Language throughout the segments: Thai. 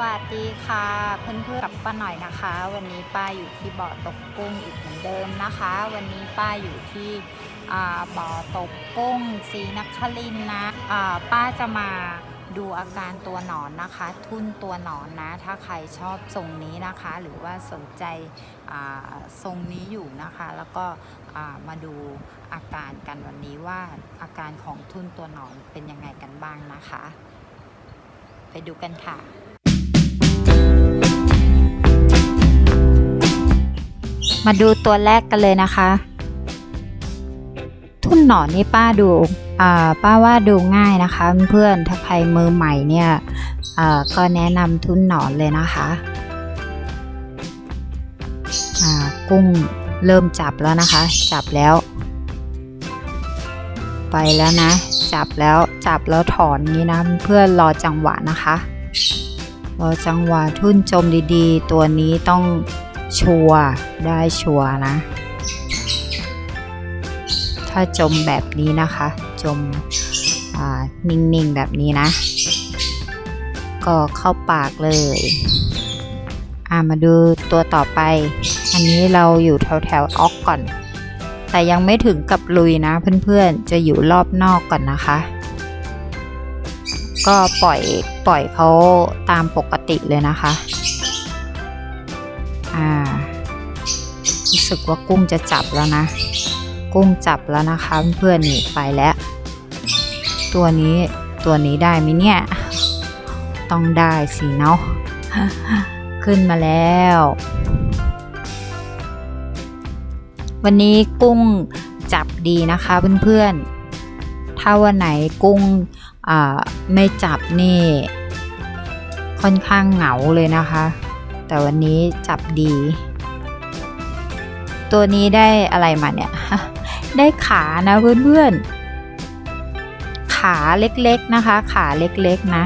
วัสดีค่ะเพื่อนเพื่อนๆกับป้าหน่อยนะคะ วันนี้ป้าอยู่ที่บ่อตกกุ้งอีกเหมือนเดิมนะคะ วันนี้ป้าอยู่ที่บ่อตกกุ้งศรีนักครินนะป้าจะมาดูอาการตัวหนอนนะคะ ทุ่นตัวหนอนนะ ถ้าใครชอบทรงนี้นะคะ หรือว่าสนใจทรงนี้อยู่นะคะ แล้วก็มาดูอาการกันวันนี้ว่าอาการของทุ่นตัวหนอนเป็นยังไงกันบ้างนะคะ ไปดูกันค่ะ มาดูตัวแรกกันเลยนะคะ ทุ่นหนอนนี่ป้าดูป้าว่าดูง่ายนะคะ เพื่อนถ้าใครมือใหม่เนี่ยก็แนะนำทุ่นหนอนเลยนะคะกุ้งเริ่มจับแล้วนะคะ จับแล้ว ไปแล้วนะ จับแล้วจับแล้วถอนนี้นะเพื่อนรอจังหวะนะคะ รอจังหวะทุ่นจมดีๆ ตัวนี้ต้อง ชัวได้ชัวนะ ถ้าจมแบบนี้นะคะ จมนิ่งๆแบบนี้นะ ก็เข้าปากเลยอ่ามาดูตัวต่อไป อันนี้เราอยู่แถวแถวๆออกก่อน แต่ยังไม่ถึงกับลุยนะเพื่อนๆ จะอยู่รอบนอกก่อนนะคะ ก็ปล่อยปล่อยเขาตามปกติเลยนะคะ อ่ารู้สึกว่ากุ้งจะจับแล้วนะ กุ้งจับแล้วนะคะเพื่อนๆนี่ไปแล้ว ตัวนี้ตัวนี้ได้ไหมเนี่ย ต้องได้สิเนาะขึ้นมาแล้ว วันนี้กุ้งจับดีนะคะเพื่อนๆ ถ้าวันไหนกุ้งไม่จับนี่ ค่อนข้างเหงาเลยนะคะ แต่วันนี้จับดี ตัวนี้ได้อะไรมาเนี่ย ได้ขานะเพื่อนๆ ขาเล็กๆนะคะ ขาเล็กๆนะ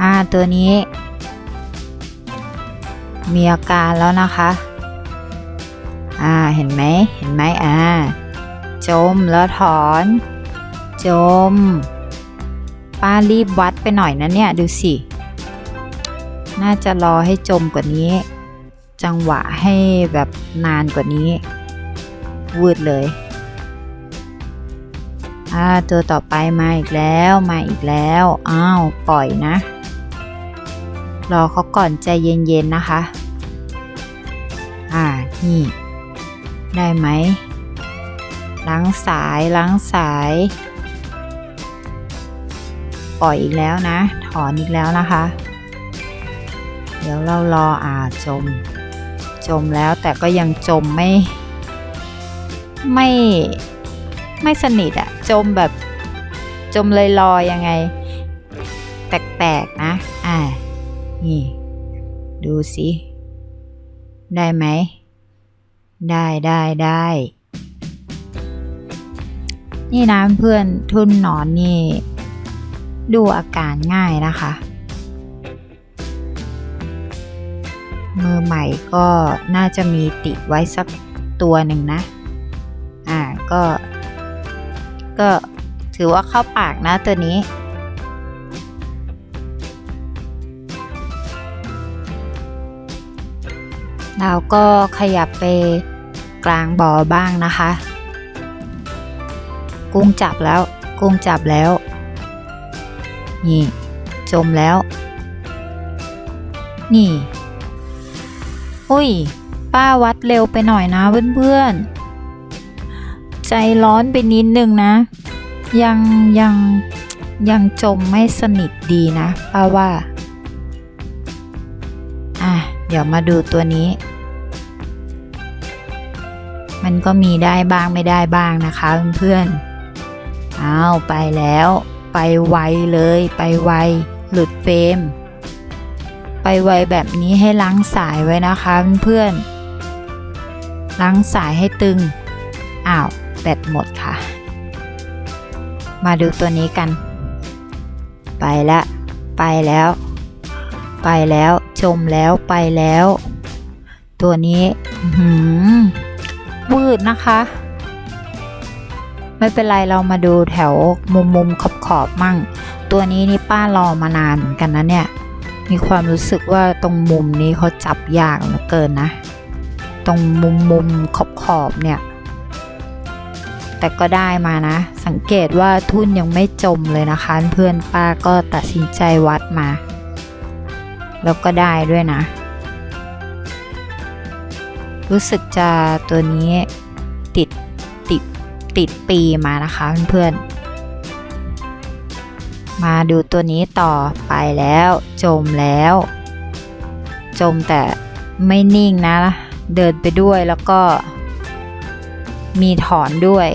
อ่าตัวนี้ มีอาการแล้วนะคะ อ่าเห็นไหมเห็นไหมอ่าจมแล้วถอน จม ป้ารีบวัดไปหน่อยนะเนี่ย ดูสิ น่าจะรอให้จมกว่านี้ จังหวะให้แบบนานกว่านี้วืดเลย อ่าตัวต่อไปมาอีกแล้วมาอีกแล้ว อ้าว ปล่อยนะ รอเขาก่อนใจเย็นๆนะคะ อ่า นี่ ได้ไหมล้างสายล้างสาย ปล่อยอีกแล้วนะ ถอนอีกแล้วนะคะ เดี๋ยวเรารออ่าจม จมแล้วแต่ก็ยังจมไม่ ไม่ไม่สนิทอะจมแบบจมลอยๆยังไง แปลกๆนะ อ่า นี่ ดูสิ ได้ไหม ได้ได้ได้นี่นะเพื่อนทุนหนอนนี่ ดูอาการง่ายนะคะ มือใหม่ก็น่าจะมีติไว้สักตัวหนึ่งนะ อ่าก็ ก็ถือว่าเข้าปากนะตัวนี้เราก็ขยับไปกลางบ่อบ้างนะคะ กุ้งจับแล้ว กุ้งจับแล้ว นี่ จมแล้ว นี่ อุ้ย ป้าวัดเร็วไปหน่อยนะเพื่อนๆ ใจร้อนไปนิดนึงนะ ยังยังยังจมไม่สนิทดีนะป้าว่า อะ เดี๋ยวมาดูตัวนี้ มันก็มีได้บ้างไม่ได้บ้างนะคะเพื่อนๆ อ้าว ไปแล้ว ไปไวเลยไปไวหลุดเฟรม ไปไวแบบนี้ให้ล้างสายไว้นะคะเพื่อนๆล้างสายให้ตึง อ้าวแบตหมดค่ะ มาดูตัวนี้กัน ไปละไปแล้ว ไปแล้วจมแล้วไปแล้ว ตัวนี้หือวืดนะคะ ไม่เป็นไรเรามาดูแถวมุมมุมขอบ ขอบมั่ง ตัวนี้นี่ป้ารอมานานเหมือนกันนะเนี่ย มีความรู้สึกว่าตรงมุมนี้เขาจับยากเหลือเกินนะ ตรงมุมมุมขอบขอบเนี่ย แต่ก็ได้มานะ สังเกตว่าทุ่นยังไม่จมเลยนะคะ เพื่อนป้าก็ตัดสินใจวัดมา แล้วก็ได้ด้วยนะ รู้สึกจะตัวนี้ติดติดติดปีมานะคะเพื่อนๆ มาดูตัวนี้ต่อไปแล้ว จมแล้ว จมแต่ไม่นิ่งนะ เดินไปด้วยแล้วก็ มีถอนด้วย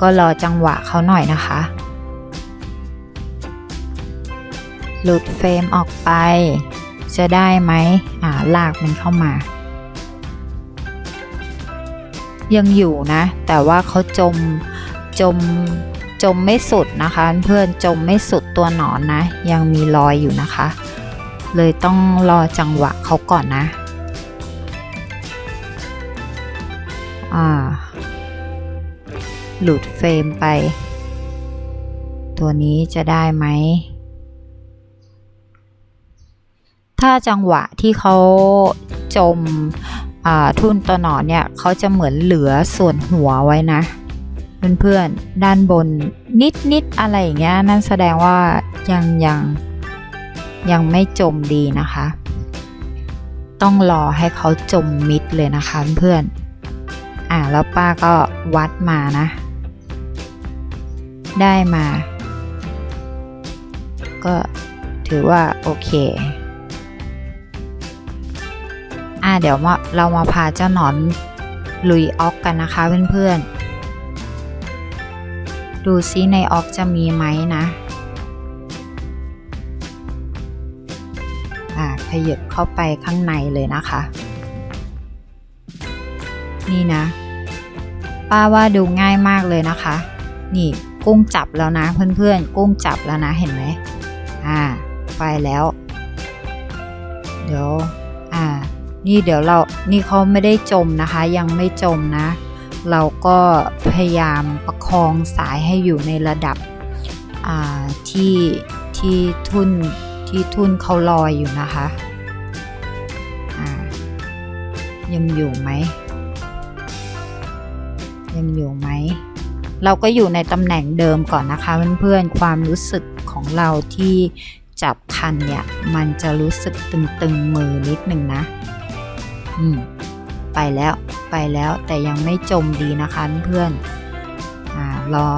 ก็รอจังหวะเขาหน่อยนะคะ หลุดเฟรมออกไป จะได้ไหมอ่าลากมันเข้ามา ยังอยู่นะ แต่ว่าเขาจมจม จมไม่สุดนะคะ เพื่อนจมไม่สุดตัวหนอนนะ ยังมีรอยอยู่นะคะ เลยต้องรอจังหวะเขาก่อนนะหลุดเฟรมไป ตัวนี้จะได้ไหม ถ้าจังหวะที่เขาจมทุ่นตัวหนอนเนี่ยเขาจะเหมือนเหลือส่วนหัวไว้นะ เพื่อนๆ ด้านบนนิดๆอะไรอย่างเงี้ยนั่นแสดงว่ายังยังยังไม่จมดีนะคะ ต้องรอให้เขาจมมิดเลยนะคะเพื่อนอ่าแล้วป้าก็วัดมานะ ได้มา ก็ถือว่าโอเคอ่าเดี๋ยวมาเรามาพาเจ้าหนอนลุยออกกันนะคะเพื่อนๆ ดูซิในออกจะมีไหมนะอ่าขยับเข้าไปข้างในเลยนะคะ นี่นะ ป้าว่าดูง่ายมากเลยนะคะ นี่กุ้งจับแล้วนะเพื่อนๆ กุ้งจับแล้วนะเห็นไหมอ่าไปแล้ว เดี๋ยว อ่า นี่เดี๋ยวเรา นี่เขาไม่ได้จมนะคะ ยังไม่จมนะ เราก็พยายามประคองสายให้อยู่ในระดับที่ที่ทุ่นที่ทุ่นเขาลอยอยู่นะคะยังอยู่ไหม ยังอยู่ไหม เราก็อยู่ในตำแหน่งเดิมก่อนนะคะเพื่อนๆ ความรู้สึกของเราที่จับคันเนี่ย มันจะรู้สึกตึงๆมือนิดนึงนะ อืม ไปแล้ว ไปแล้ว แต่ยังไม่จมดีนะคะเพื่อนรอ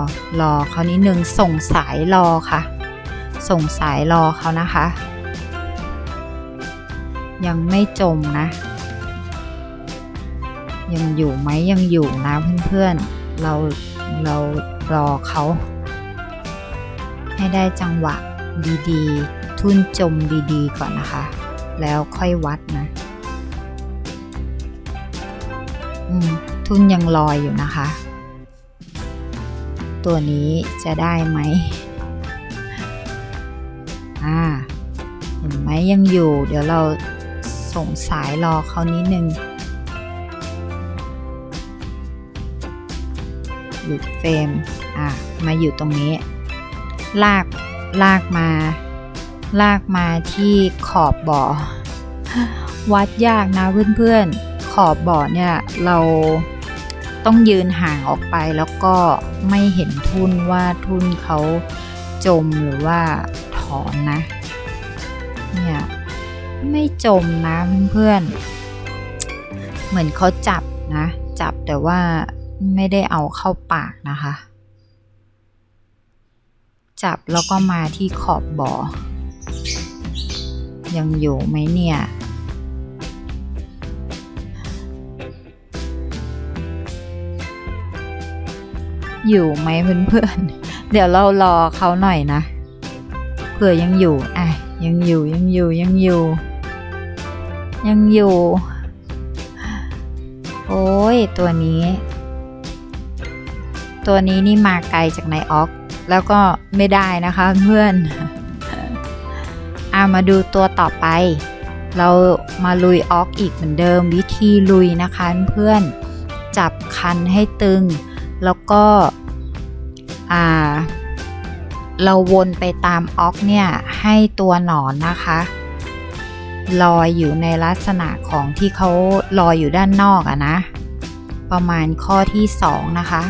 รอเขานิดนึงส่งสายรอค่ะ ส่งสายรอเขานะคะ ยังไม่จมนะ ยังอยู่ไหมยังอยู่นะเพื่อนๆเราเรารอเขา ให้ได้จังหวะดีๆ ทุ่นจมดีๆก่อนนะคะ แล้วค่อยวัดนะ ทุนยังลอยอยู่นะคะ ตัวนี้จะได้ไหมอ่าเห็นไหมยังอยู่ เดี๋ยวเราส่งสายรอเขานิดนึงหยุดเฟรมอะมาอยู่ตรงนี้ ลากลากมา ลากมาที่ขอบบ่อ วัดยากนะเพื่อนๆ ขอบบ่อเนี่ยเราต้องยืนห่างออกไปแล้วก็ไม่เห็นทุ่นว่าทุ่นเขาจมหรือว่าถอนนะ เนี่ยไม่จมนะเพื่อนๆเหมือนเขาจับนะ จับแต่ว่าไม่ได้เอาเข้าปากนะคะ จับแล้วก็มาที่ขอบบ่อ ยังอยู่ไหมเนี่ย อยู่ไหมเพื่อนๆ เดี๋ยวเรารอเขาหน่อยนะ เผื่อยังอยู่ อะ ยังอยู่ยังอยู่ยังอยู่ ยังอยู่ โอ้ยตัวนี้ ตัวนี้นี่มาไกลจากในออก แล้วก็ไม่ได้นะคะเพื่อนอามาดูตัวต่อไป เรามาลุยออกอีกเหมือนเดิมวิธีลุยนะคะเพื่อน จับคันให้ตึง แล้วก็เราวนไปตามออกเนี่ย ให้ตัวหนอนนะคะลอยอยู่ในลักษณะของที่เขาลอยอยู่ด้านนอกอะนะ ประมาณข้อที่สองนะคะ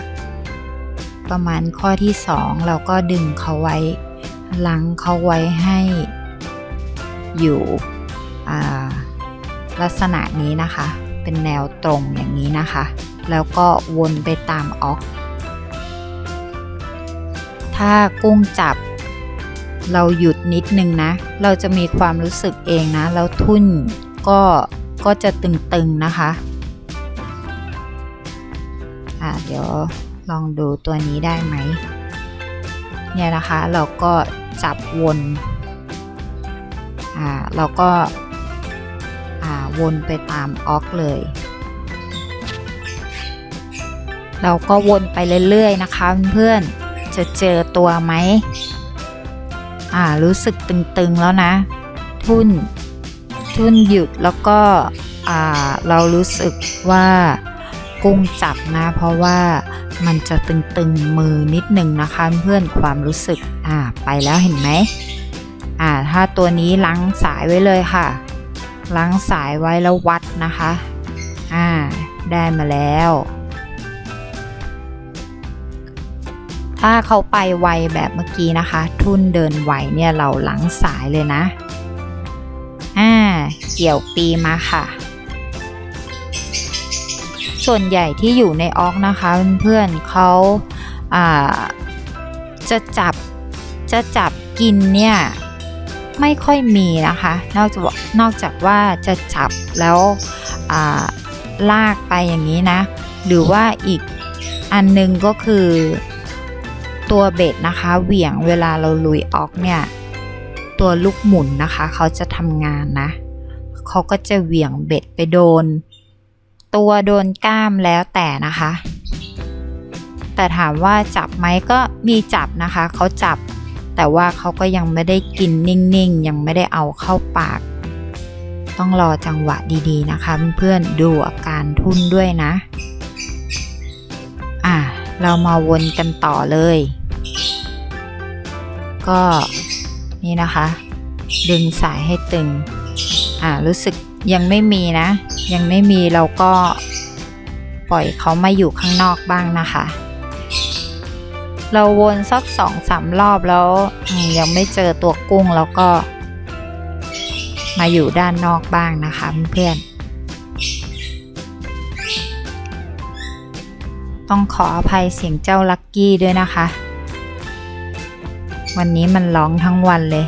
ประมาณข้อที่สองเราก็ดึงเขาไว้ลังเขาไว้ให้อยู่ลักษณะนี้นะคะ เป็นแนวตรงอย่างนี้นะคะ แล้วก็วนไปตามออก ถ้ากุ้งจับ เราหยุดนิดนึงนะ เราจะมีความรู้สึกเองนะ แล้วทุ่นก็ก็จะตึงๆนะคะอ่าเดี๋ยวลองดูตัวนี้ได้ไหม เนี่ยนะคะเราก็จับวนอ่าเราก็อ่าวนไปตามออกเลย เราก็วนไปเรื่อยๆนะคะเพื่อนๆจะเจอตัวไหมอ่ารู้สึกตึงๆแล้วนะ ทุ่น ทุ่นหยุดแล้วก็อ่าเรารู้สึกว่ากุ้งจับนะ เพราะว่ามันจะตึงๆมือนิดหนึ่งนะคะเพื่อนความรู้สึกอ่าไปแล้วเห็นไหมอ่าถ้าตัวนี้ล้างสายไว้เลยค่ะ ล้างสายไว้แล้ววัดนะคะอ่าได้มาแล้ว ถ้าเขาไปไวแบบเมื่อกี้นะคะ ทุ่นเดินไวเนี่ยเราหลังสายเลยนะ อ่า เกี่ยวปีมาค่ะ ส่วนใหญ่ที่อยู่ในออกนะคะเพื่อนๆเขาอ่าจะจับจะจับกินเนี่ยไม่ค่อยมีนะคะ นอกจากนอกจากว่าจะจับแล้วอ่าลากไปอย่างนี้นะ หรือว่าอีกอันนึงก็คือ ตัวเบ็ดนะคะ เหวี่ยงเวลาเราลุยออกเนี่ย ตัวลูกหมุนนะคะ เขาจะทำงานนะ เขาก็จะเหวี่ยงเบ็ดไปโดน ตัวโดนกล้ามแล้วแต่นะคะ แต่ถามว่าจับไหมก็มีจับนะคะ เขาจับ แต่ว่าเขาก็ยังไม่ได้กินนิ่งๆ ยังไม่ได้เอาเข้าปาก ต้องรอจังหวะดีๆนะคะ เพื่อนๆดูอาการทุ่นด้วยนะอะเรามาวนกันต่อเลย ก็นี่นะคะ ดึงสายให้ตึง อ่ารู้สึกยังไม่มีนะ ยังไม่มีเราก็ปล่อยเขามาอยู่ข้างนอกบ้างนะคะ เราวนสักสองสามรอบแล้วยังไม่เจอตัวกุ้งแล้วก็ มาอยู่ด้านนอกบ้างนะคะเพื่อนต้องขออภัยเสียงเจ้าลักกี้ด้วยนะคะ วันนี้มันร้องทั้งวันเลย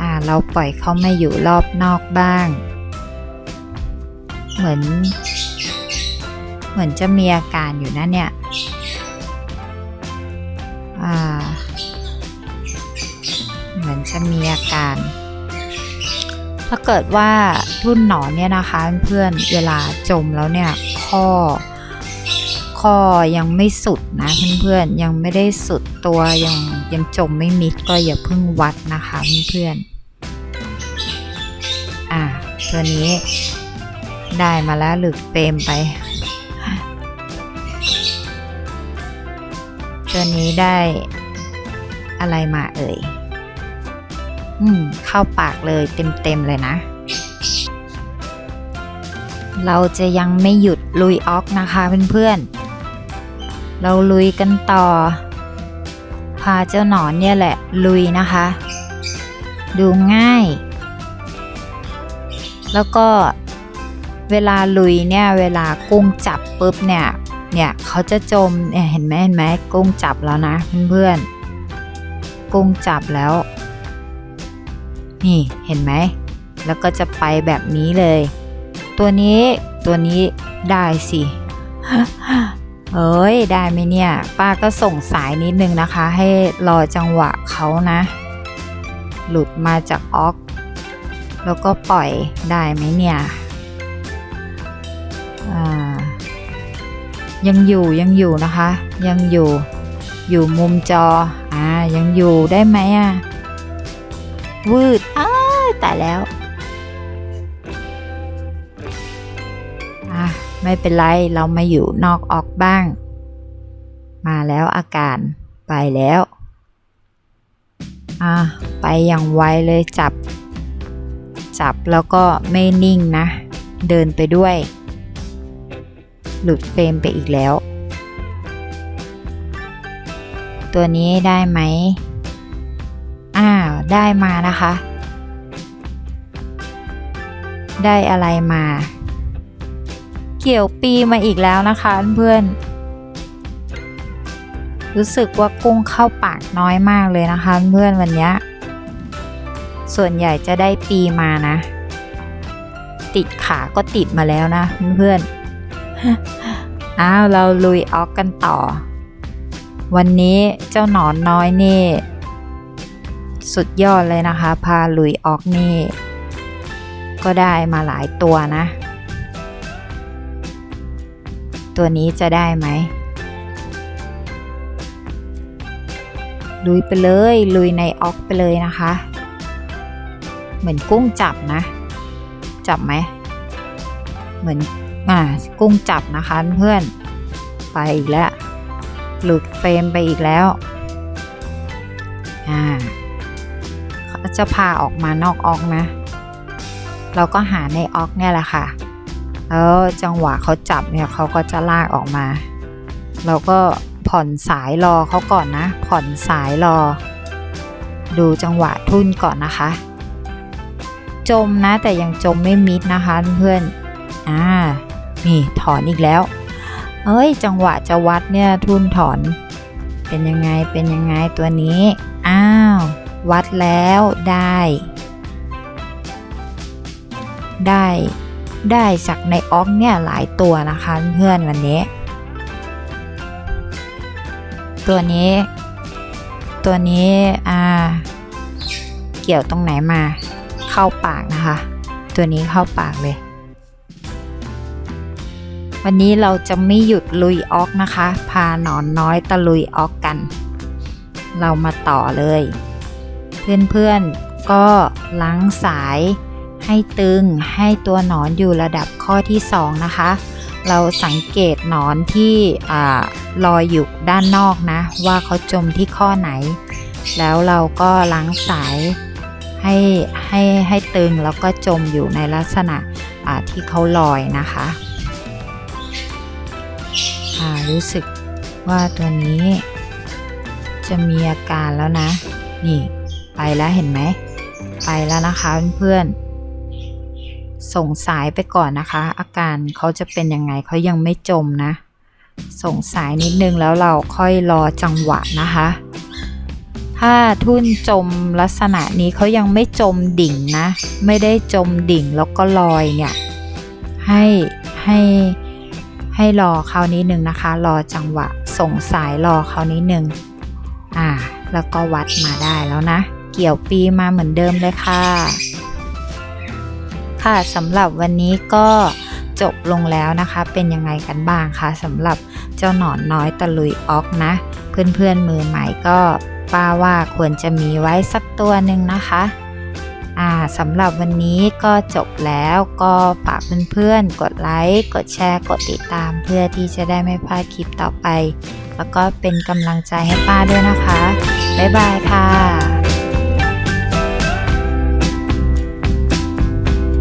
อ่า เราปล่อยเขาไมาอยู่รอบนอกบ้าง เหมือน เหมือนจะมีอาการอยู่นะเนี่ย อ่า เหมือนจะมีอาการถ้าเกิดว่าทุ่นหนอนเนี่ยนะคะเพื่อนเวลาจมแล้วเนี่ยข้อ ข้อยังไม่สุดนะเพื่อนๆยังไม่ได้สุดตัวยังยังจมไม่มิดก็อย่าเพิ่งวัดนะคะเพื่อนๆอ่าตัวนี้ได้มาแล้วหลุดเฟรมไป ตัวนี้ได้อะไรมาเอ่ย อืม เข้าปากเลยเต็มๆเลยนะ เราจะยังไม่หยุดลุยออกนะคะเพื่อนๆ เราลุยกันต่อ พาเจ้าหนอนเนี่ยแหละลุยนะคะ ดูง่าย แล้วก็เวลาลุยเนี่ยเวลากุ้งจับปุ๊บเนี่ยเนี่ยเขาจะจมเนี่ยเห็นไหมเห็นไหมกุ้งจับแล้วนะเพื่อนๆกุ้งจับแล้ว นี่เห็นไหมแล้วก็จะไปแบบนี้เลย ตัวนี้ตัวนี้ได้สิ เอ้ยได้ไหมเนี่ย ป้าก็ส่งสายนิดนึงนะคะ ให้รอจังหวะเขานะ หลุดมาจากออก แล้วก็ปล่อยได้ไหมเนี่ยยังอยู่ยังอยู่นะคะ ยังอยู่อยู่มุมจออ่ายังอยู่ได้ไหมอะวืดอ้าตายแล้ว ไม่เป็นไรเรามาอยู่นอกออกบ้าง มาแล้วอาการไปแล้ว อะไปอย่างไวเลยจับ จับแล้วก็ไม่นิ่งนะ เดินไปด้วย หลุดเฟรมไปอีกแล้ว ตัวนี้ได้ไหมอ้าวได้มานะคะ ได้อะไรมา เกี่ยวปีมาอีกแล้วนะคะเพื่อนรู้สึกว่ากุ้งเข้าปากน้อยมากเลยนะคะเพื่อนวันนี้ส่วนใหญ่จะได้ปีมานะ ติดขาก็ติดมาแล้วนะเพื่อนอ้าวเราลุยออกกันต่อ วันนี้เจ้าหนอนน้อยนี่ สุดยอดเลยนะคะ พาลุยออกนี่ ก็ได้มาหลายตัวนะ ตัวนี้จะได้ไหมลุยไปเลยลุยในออกไปเลยนะคะ เหมือนกุ้งจับนะ จับไหมเหมือนอ่ากุ้งจับนะคะเพื่อนไปอีกแล้วหลุดเฟรมไปอีกแล้วอ่าเขาจะพาออกมานอกออกนะ เราก็หาในออกเนี่ยแหละค่ะ แล้วจังหวะเขาจับเนี่ยเขาก็จะลากออกมา เราก็ผ่อนสายรอเขาก่อนนะ ผ่อนสายรอ ดูจังหวะทุ่นก่อนนะคะ จมนะแต่ยังจมไม่มิดนะคะเพื่อนอ่านี่ถอนอีกแล้ว เอ้ย จังหวะจะวัดเนี่ยทุ่นถอน เป็นยังไงเป็นยังไงตัวนี้ อ้าว วัดแล้วได้ ได้ ได้จากในออกเนี่ยหลายตัวนะคะเพื่อนวันนี้ ตัวนี้ ตัวนี้อ่าเกี่ยวตรงไหนมาเข้าปากนะคะ ตัวนี้เข้าปากเลย วันนี้เราจะไม่หยุดลุยออกนะคะ พาหนอนน้อยตะลุยออกกัน เรามาต่อเลย เพื่อนๆก็ล้างสาย ให้ตึงให้ตัวหนอนอยู่ระดับข้อที่2นะคะ เราสังเกตหนอนที่ลอยอยู่ด้านนอกนะ ว่าเขาจมที่ข้อไหน แล้วเราก็ล้างสายให้ให้ให้ตึงแล้วก็จมอยู่ในลักษณะที่เขาลอยนะคะรู้สึกว่าตัวนี้จะมีอาการแล้วนะ นี่ ไปแล้วเห็นไหม ไปแล้วนะคะเพื่อนๆ ส่งสายไปก่อนนะคะ อาการเขาจะเป็นยังไงเขายังไม่จมนะ ส่งสายนิดนึงแล้วเราค่อยรอจังหวะนะคะ ถ้าทุ่นจมลักษณะนี้เขายังไม่จมดิ่งนะ ไม่ได้จมดิ่งแล้วก็ลอยเนี่ยให้ให้ให้รอเขานิดนึงนะคะ รอจังหวะ ส่งสายรอเขานิดนึงอ่าแล้วก็วัดมาได้แล้วนะ เกี่ยวปีมาเหมือนเดิมเลยค่ะ ค่ะสำหรับวันนี้ก็จบลงแล้วนะคะ เป็นยังไงกันบ้างคะสำหรับเจ้าหนอนน้อยตะลุยออกนะ เพื่อนๆมือใหม่ก็ป้าว่าควรจะมีไว้สักตัวหนึ่งนะคะอ่าสำหรับวันนี้ก็จบแล้วก็ฝากเพื่อนๆ กดไลค์ กดแชร์ กดติดตาม เพื่อที่จะได้ไม่พลาดคลิปต่อไป แล้วก็เป็นกำลังใจให้ป้าด้วยนะคะ บ๊ายบายค่ะ